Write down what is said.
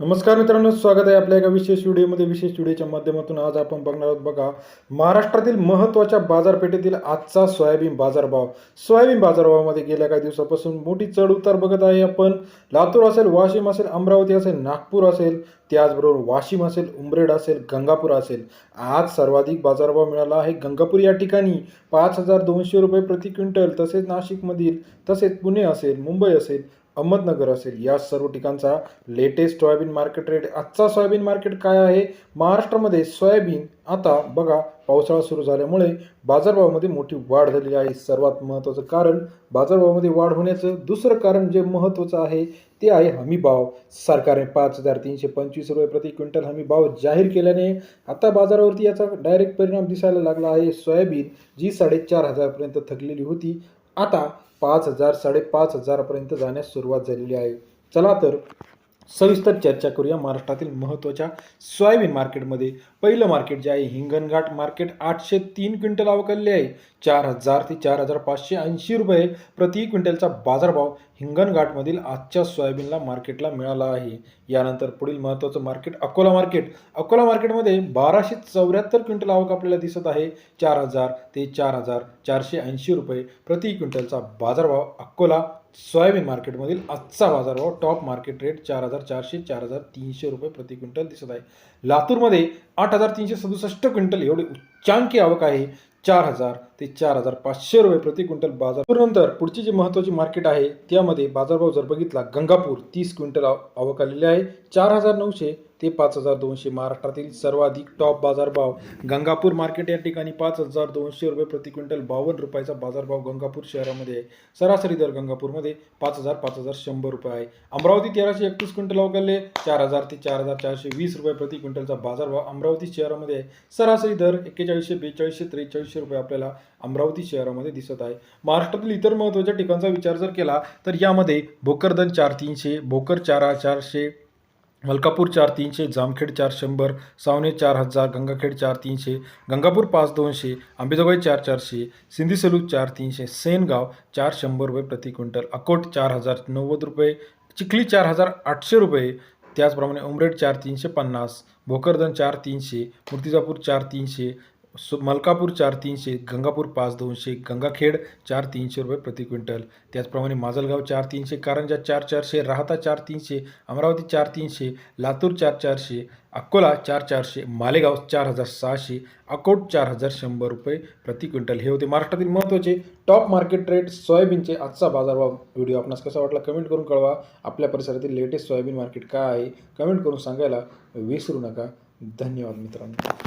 नमस्कार मित्रांनो स्वागत आहे आपल्या एका विशेष व्हिडिओमध्ये. विशेष व्हिडिओच्या माध्यमातून आज आपण बघणार आहोत बघा महाराष्ट्रातील महत्त्वाच्या बाजारपेठेतील आजचा सोयाबीन बाजारभाव. सोयाबीन बाजारभावामध्ये गेल्या काही दिवसापासून मोठी चढ उतार बघत आहे आपण. लातूर असेल वाशिम असेल अमरावती असेल नागपूर असेल त्याचबरोबर वाशिम असेल उमरेड असेल गंगापूर असेल. आज सर्वाधिक बाजारभाव मिळाला आहे गंगापूर या ठिकाणी. पाच हजार दोनशे रुपये प्रति क्विंटल तसेच नाशिकमधील तसेच पुणे असेल मुंबई असेल अहमदनगर असेल. या सर्व ठिकाणचा लेटेस्ट सोयाबीन मार्केट रेट आजचा सोयाबीन मार्केट काय आहे? महाराष्ट्रामध्ये सोयाबीन आता बघा पावसाळा सुरू झाल्यामुळे बाजारभावामध्ये मोठी वाढ झालेली आहे. सर्वात महत्त्वाचं कारण बाजारभावामध्ये वाढ होण्याचं दुसरं कारण जे महत्त्वाचं आहे ते आहे हमी भाव. सरकारने पाच हजार तीनशे पंचवीस रुपये प्रति क्विंटल हमी भाव जाहीर केल्याने आता बाजारावरती याचा डायरेक्ट परिणाम दिसायला लागला आहे. सोयाबीन जी साडेचार हजारपर्यंत थकलेली होती आता पाच हजार साडेपाच हजारापर्यंत जाण्यास सुरुवात झालेली आहे. चला तर सविस्तर चर्चा करूया महाराष्ट्रातील महत्त्वाच्या सोयाबीन मार्केटमध्ये. पहिलं मार्केट जे आहे हिंगणघाट मार्केट आठशे तीन क्विंटल अवकलले आहे. चार हजार ते चार हजार पाचशे ऐंशी रुपये प्रति क्विंटलचा बाजारभाव हिंगणघाटमधील आजच्या सोयाबीनला मार्केटला मिळाला आहे. यानंतर पुढील महत्त्वाचं मार्केट अकोला मार्केट. अकोला मार्केटमध्ये बाराशे चौऱ्याहत्तर क्विंटल आवक आपल्याला दिसत आहे. चार हजार ते चार हजार चारशे ऐंशी रुपये प्रति क्विंटलचा बाजारभाव अकोला सोयाबीन मार्केटमधील आजचा बाजारभाव टॉप मार्केट रेट चार हजार चारशे चार हजार तीनशे रुपये प्रति क्विंटल दिसत आहे. लातूरमध्ये आठ हजार तीनशे सदुसष्ट क्विंटल एवढे चांकी आवक आहे. चार हजार ते चार हजार पाचशे रुपये प्रति क्विंटल बाजार. नंतर पुढची जी महत्त्वाची मार्केट आहे त्यामध्ये बाजारभाव जर बघितला गंगापूर तीस क्विंटल आवक आलेली आहे. चार हजार नऊशे ते पाच हजार दोनशे महाराष्ट्रातील सर्वाधिक टॉप बाजारभाव. गंगापूर मार्केट या ठिकाणी पाच हजार दोनशे रुपये प्रति क्विंटल बावन्न रुपयाचा बाजारभाव गंगापूर शहरामध्ये आहे. सरासरी दर गंगापूरमध्ये पाच हजार पाच हजार शंभर रुपये आहे. अमरावती तेराशे एकतीस क्विंटल अवघडले चार हजार ते चार हजार चारशे वीस रुपये प्रति क्विंटलचा बाजारभाव अमरावती शहरामध्ये आहे. सरासरी दर एक्केचाळीसशे बेचाळीसशे त्रेचाळीसशे रुपये आपल्याला अमरावती शहरामध्ये दिसत आहे. महाराष्ट्रातील इतर महत्त्वाच्या ठिकाणचा विचार जर केला तर यामध्ये भोकरदन चार तीनशे भोकर चार चारशे मलकापूर चार तीनशे जामखेड चार शंभर सावने चार हजार गंगाखेड चार तीनशे गंगापूर पाच दोनशे आंबेजोगाई चार चारशे सिंधी सलूक चार तीनशे सेनगाव चार शंभर रुपये प्रति क्विंटल अकोट चार हजार नव्वद रुपये चिखली चार हजार आठशे रुपये त्याचप्रमाणे उमरेड चार तीनशे पन्नास भोकरदन चार तीनशे मूर्तिजापूर चार तीनशे सु मलकापूर चार तीनशे गंगापूर पाच दोनशे गंगाखेड चार तीनशे रुपये प्रति क्विंटल. त्याचप्रमाणे माजलगाव चार तीनशे कारंजा चार चारशे राहता चार तीनशे अमरावती चार तीनशे लातूर चार चारशे अकोला चार चारशे मालेगाव चार हजार सहाशे अकोट चार हजार शंभर रुपये प्रति क्विंटल. हे होते महाराष्ट्रातील महत्त्वाचे टॉप मार्केट रेट सोयाबीनचे आजचा बाजारभाव व्हिडिओ आपणास कसा वाटला कमेंट करून कळवा. आपल्या परिसरातील लेटेस्ट सोयाबीन मार्केट काय आहे कमेंट करून सांगायला विसरू नका. धन्यवाद मित्रांनो.